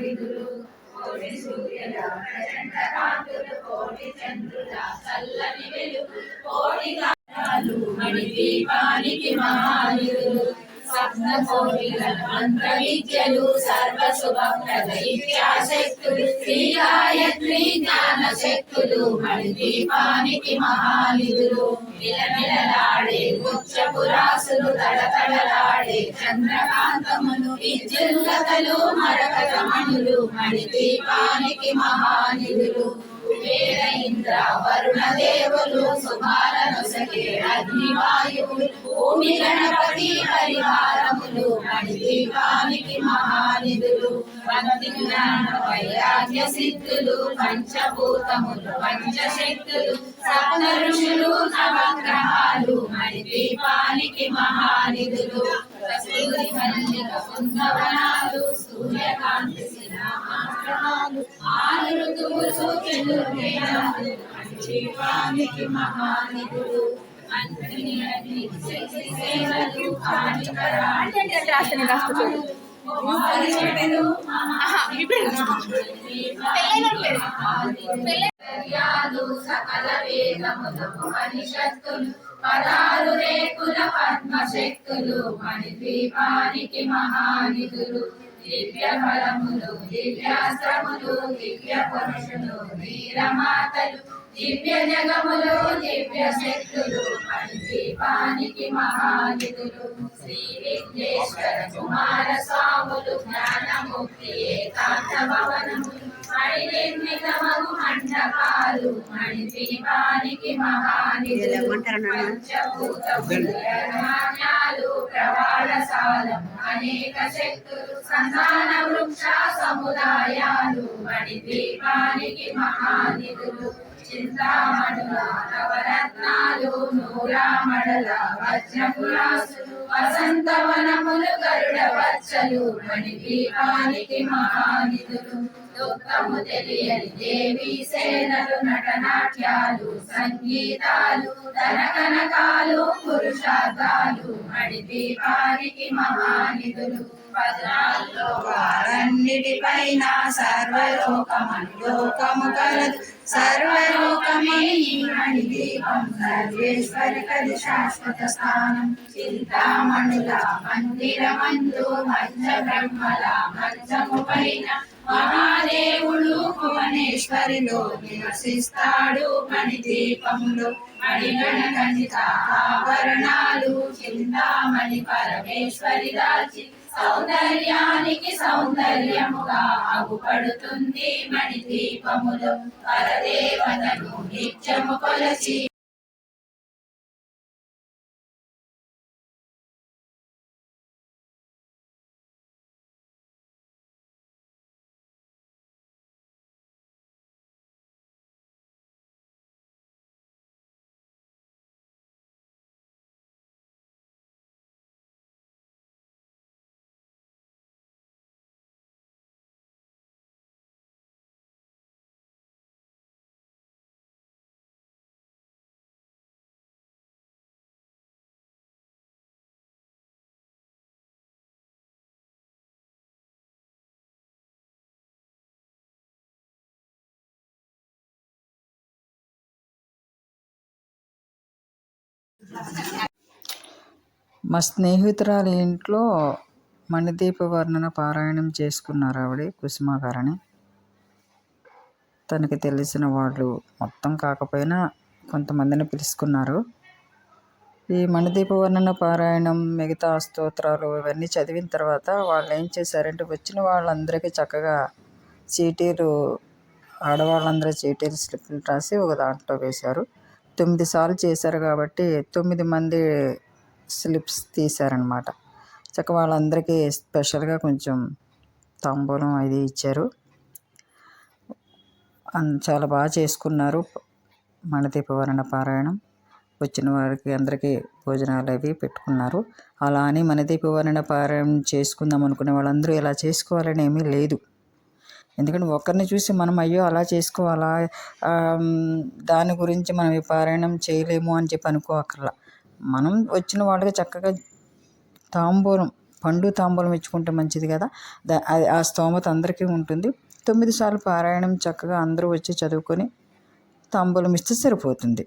మహానిధులు కోటి సూర్యుల ప్రచండ కాంతులు కోటి చంద్రుల చల్లని వెలుగు కోటి గానాలు మణి దీపానికి మహానిధులు సప్త కోటిల మంత్ర జ్ఞాన శక్తులు మణిదీపానికి మహానిధులు నిలనిలలాడే ఉచ్చపు తడతడలాడే చంద్రకాంతములు విద్యుల్లతలు మరకతమణులు మణి దీపానికి మహానిధులు కుబేర ఇంద్ర వరుణ దేవులు శుభాలను సఖే అగ్నివాయు భూమి గణపతి పరిహారములు మణి దీపానికి మహానిధులు వైరాగ్య సిద్ధులు పంచభూతములు పంచశక్తులు సప్త ఋషులు నవగ్రహాలు మణి దీపానికి మహానిధులు కస్తూరి మల్లిక కుంభవనాలు సూర్యకాంతి శిలామాగ్రహాలు ఆరు ఋతువులు చంద్రుడు వేదాలు దీపానికి మహానిధులు. పెళ్ళైన పేరు. పెళ్ళయాలు సకల వేదములకు మనిషత్తులు పదాలు రేకుల పద్మశక్తులు మణి ద్వీపానికి మహానిధులు దివ్య ఫలములు దివ్యాస్త్రములు దివ్య పురుషులు వీరమాతలు దివ్య జగములు దివ్య శక్తులు మణి ద్వీపానికి మహానిధులు శ్రీ విఘ్నేశ్వర కుమార స్వాములు జ్ఞానముక్తి ఏకాంత భవనములు మణి నిర్మితమగు మండపాలు మణి దీపానికి మహానిధులు పంచభూతములు ధర్మాన్యాలు ప్రవాళశాలం అనేక శక్తులు సంతాన వృక్ష సముదాయాలు మణి ద్వీపానికి మహానిధులు. చింతామణుల నవరత్నాలు నూరామణుల వజ్రపురాసులు వసంతవనములు గరుడ వచ్చలు మణి ద్వీపానికి మహానిధులు. దుఃఖము తెలియని దేవి సేనలు నటనాట్యాలు సంగీతాలు ధనకనకాలు పురుషార్థాలు మణి దీపానికి మహానిధులు. పద్నాల్లో వారన్నిటిపైన సర్వలోకమని లోకము కలదు. సర్వలోకమే మణి దీపం సర్వేశ్వరి కది శాశ్వత స్థానం. చింతామణుల మందిరమందు మధ్య బ్రహ్మల మంచము పైన మహాదేవుడు భువనేశ్వరిలో నివసిస్తాడు మణి దీపములు. మణిగణ ఆభరణాలు చిందామణి పరమేశ్వరి దాచి. సౌందర్యానికి సౌందర్యముగా అగుపడుతుంది మణి దీపములు. పరదేవతను నిత్యము కొలసి మా స్నేహితురాలి ఇంట్లో మణిదీప వర్ణన పారాయణం చేసుకున్నారు ఆవిడ కుసుమ గారని. తనకి తెలిసిన వాళ్ళు మొత్తం కాకపోయినా కొంతమందిని పిలుచుకున్నారు ఈ మణిదీప వర్ణన పారాయణం మిగతా స్తోత్రాలు ఇవన్నీ చదివిన తర్వాత వాళ్ళు ఏం చేశారంటే వచ్చిన వాళ్ళందరికీ చక్కగా చీటీలు ఆడవాళ్ళందరూ చీటీలు స్లిప్లు రాసి ఒక దాంట్లో వేశారు. తొమ్మిది సార్లు చేశారు కాబట్టి తొమ్మిది మంది స్లిప్స్ తీశారనమాట చక్క వాళ్ళందరికీ స్పెషల్గా కొంచెం తాంబూలం అది ఇచ్చారు. చాలా బాగా చేసుకున్నారు. మణదీపవరణ పారాయణం. వచ్చిన వారికి అందరికీ భోజనాలు అవి పెట్టుకున్నారు. అలా అని మణదీపవరణ పారాయణం చేసుకుందాం అనుకునే వాళ్ళందరూ ఇలా చేసుకోవాలని ఏమీ లేదు. ఎందుకంటే ఒకరిని చూసి మనం అయ్యో అలా చేసుకోవాలా? దాని గురించి మనం ఈ పారాయణం చేయలేము అని చెప్పి అనుకోకర్లా. మనం వచ్చిన వాళ్ళకి చక్కగా తాంబూలం పండు తాంబూలం ఇచ్చుకుంటే మంచిది కదా. దా అది ఆ స్తోమత అందరికీ ఉంటుంది. తొమ్మిది సార్లు పారాయణం చక్కగా అందరూ వచ్చి చదువుకొని తాంబూలం ఇస్తే సరిపోతుంది.